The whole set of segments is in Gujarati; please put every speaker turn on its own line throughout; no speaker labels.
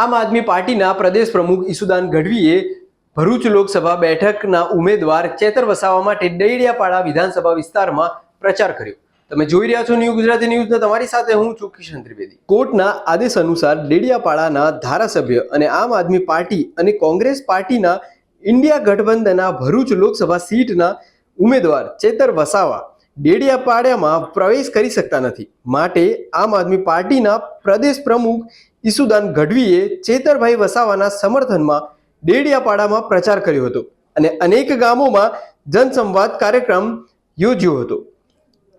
આમ આદમી પાર્ટીના પ્રદેશ પ્રમુખ ઈસુદાન ગઢવીએ ભરૂચ લોકસભા બેઠકના ઉમેદવાર ચેતર વસાવા માટે ડેડિયાપાડા વિધાનસભા વિસ્તારમાં પ્રચાર કર્યો. તમે જોઈ રહ્યા છો ન્યૂ ગુજરાતી ન્યૂઝને, તમારી સાથે હું છું કિશન ત્રિવેદી. કોર્ટના આદેશ અનુસાર ડેડિયાપાડાના ધારાસભ્ય અને આમ આદમી પાર્ટી અને કોંગ્રેસ પાર્ટીના ઇન્ડિયા ગઠબંધનના ભરૂચ લોકસભા સીટના ઉમેદવાર ચેતર વસાવા ડેડિયાપાડામાં પ્રવેશ કરી શકતા નથી. માટે આમ આદમી પાર્ટીના પ્રદેશ પ્રમુખ ઈસુદાન ગઢવીએ ચેતરભાઈ વસાવાના સમર્થનમાં ડેડિયાપાડામાં પ્રચાર કર્યો હતો અને અનેક ગામોમાં જનસંવાદ કાર્યક્રમ યોજ્યો હતો.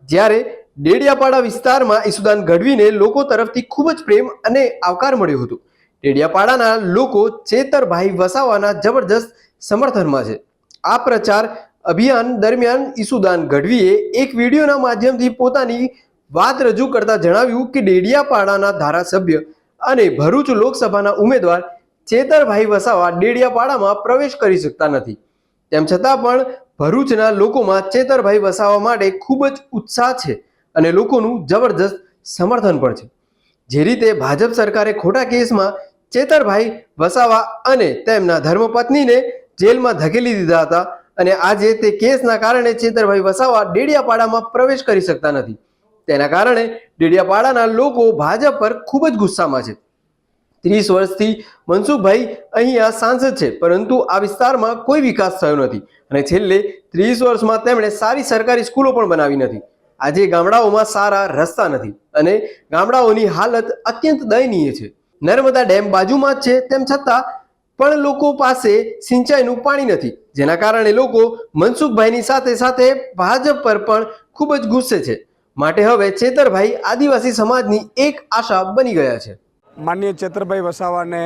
જ્યારે ડેડિયાપાડા વિસ્તારમાં ઈસુદાન ગઢવીને લોકો તરફથી ખૂબ જ પ્રેમ અને આવકાર મળ્યો હતો. ડેડિયાપાડાના લોકો ચેતરભાઈ વસાવાના જબરજસ્ત સમર્થનમાં છે. આ પ્રચાર અભિયાન દરમિયાન ઈસુદાન ગઢવીએ એક વિડીયોના માધ્યમથી પોતાની વાત રજૂ કરતા જણાવ્યું કે ડેડિયાપાડાના ધારાસભ્ય અને ભરૂચ લોકસભાના ઉમેદવાર ચેતરભાઈ વસાવા ડેડિયાપાડામાં પ્રવેશ કરી શકતા નથી. તેમ છતાં પણ ભરૂચના લોકોમાં ચેતરભાઈ વસાવા માટે ખૂબ જ ઉત્સાહ છે અને લોકોનું જબરજસ્ત સમર્થન પણ છે. જે રીતે ભાજપ સરકારે ખોટા કેસમાં ચેતરભાઈ વસાવા અને તેમના ધર્મપત્નીને જેલમાં ધકેલી દીધા હતા અને આજે તે કેસના કારણે ચેતરભાઈ વસાવા ડેડિયાપાડામાં પ્રવેશ કરી શકતા નથી. તેના કારણે ડેડિયાપાડાના લોકો ભાજપ પર ખૂબ જ ગુસ્સામાં છે. ત્રીસ વર્ષથી મનસુખભાઈ અહીંયા સાંસદ છે, પરંતુ આ વિસ્તારમાં કોઈ વિકાસ થયો નથી અને છેલ્લે ત્રીસ વર્ષમાં તેમણે સારી સરકારી સ્કૂલો પણ બનાવી નથી. આજે ગામડાઓમાં સારા રસ્તા નથી અને ગામડાઓની હાલત અત્યંત દયનીય છે. નર્મદા ડેમ બાજુમાં જ છે, તેમ છતાં પણ લોકો પાસે સિંચાઈનું પાણી નથી, જેના કારણે લોકો મનસુખભાઈની સાથે સાથે ભાજપ પર પણ ખૂબ જ ગુસ્સે છે. માટે હવે ચેતરભાઈ આદિવાસી સમાજની એક આશા બની ગયા છે.
માનીય ચેતરભાઈ વસાવાને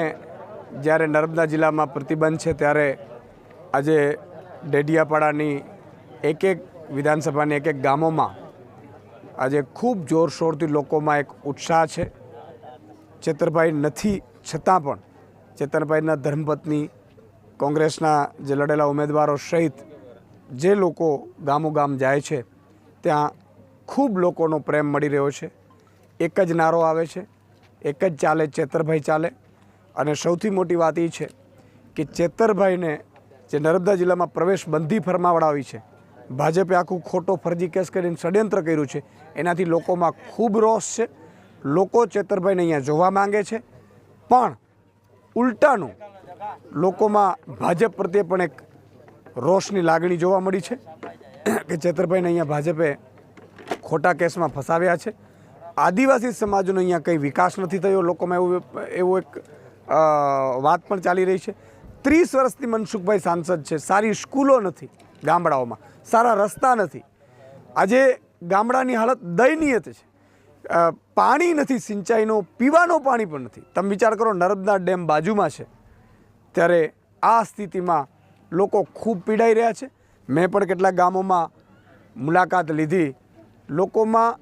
જ્યારે નર્મદા જિલ્લામાં પ્રતિબંધ છે ત્યારે આજે ડેડિયાપાડાની એક એક વિધાનસભાની એક એક ગામોમાં આજે ખૂબ જોરશોરથી લોકોમાં એક ઉત્સાહ છે. ચેતરભાઈ નથી, છતાં પણ ચેતરભાઈના ધર્મપત્ની કોંગ્રેસના જે લડેલા ઉમેદવારો સહિત જે લોકો ગામો ગામ જાય છે, ત્યાં ખૂબ લોકોનો પ્રેમ મળી રહ્યો છે. એક જ નારો આવે છે, એક જ ચાલે, ચેતરભાઈ ચાલે. અને સૌથી મોટી વાત એ છે કે ચેતરભાઈને જે નર્મદા જિલ્લામાં પ્રવેશ બંધી ફરમાવડાવી છે, ભાજપે આખું ખોટો ફરજી કેસ કરીને ષડયંત્ર કર્યું છે. એનાથી લોકોમાં ખૂબ રોષ છે. લોકો ચેતરભાઈને અહીંયા જોવા માંગે છે. પણ ઉલટાનું લોકોમાં ભાજપ પ્રત્યે પણ એક રોષની લાગણી જોવા મળી છે કે ચેતરભાઈને અહીંયા ભાજપે ખોટા કેસમાં ફસાવ્યા છે. આદિવાસી સમાજનો અહીંયા કંઈ વિકાસ નથી થયો, લોકોમાં એવું એવું એક વાત પણ ચાલી રહી છે. ત્રીસ વર્ષથી મનસુખભાઈ સાંસદ છે, સારી સ્કૂલો નથી ગામડાઓમાં, સારા રસ્તા નથી. આજે ગામડાની હાલત દયનીય છે. પાણી નથી સિંચાઈનો, પીવાનું પાણી પણ નથી. તમે વિચાર કરો, નર્મદા ડેમ બાજુમાં છે. ત્યારે આ સ્થિતિમાં લોકો ખૂબ પીડાઈ રહ્યા છે. મેં પણ કેટલાક ગામોમાં મુલાકાત લીધી. લોકોમાં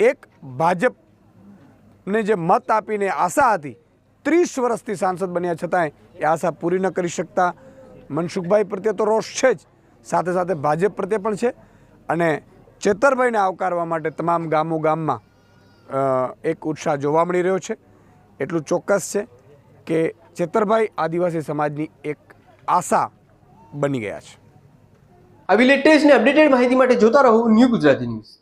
એક ભાજપને જે મત આપીને આશા હતી, ત્રીસ વર્ષથી સાંસદ બન્યા છતાંય એ આશા પૂરી ન કરી શકતા. મનસુખભાઈ પ્રત્યે તો રોષ છે જ. સાથે સાથે ભાજપ પ્રત્યે પણ છે. અને ચેતરભાઈને આવકારવા માટે તમામ ગામો ગામમાં એક ઉત્સાહ જોવા મળી રહ્યો છે. એટલું ચોક્કસ છે કે ચેતરભાઈ આદિવાસી સમાજની એક આશા બની ગયા છે.
આવી લેટેસ્ટ ને અપડેટેડ માહિતી માટે જોતા રહો ન્યૂ ગુજરાતી ન્યૂઝ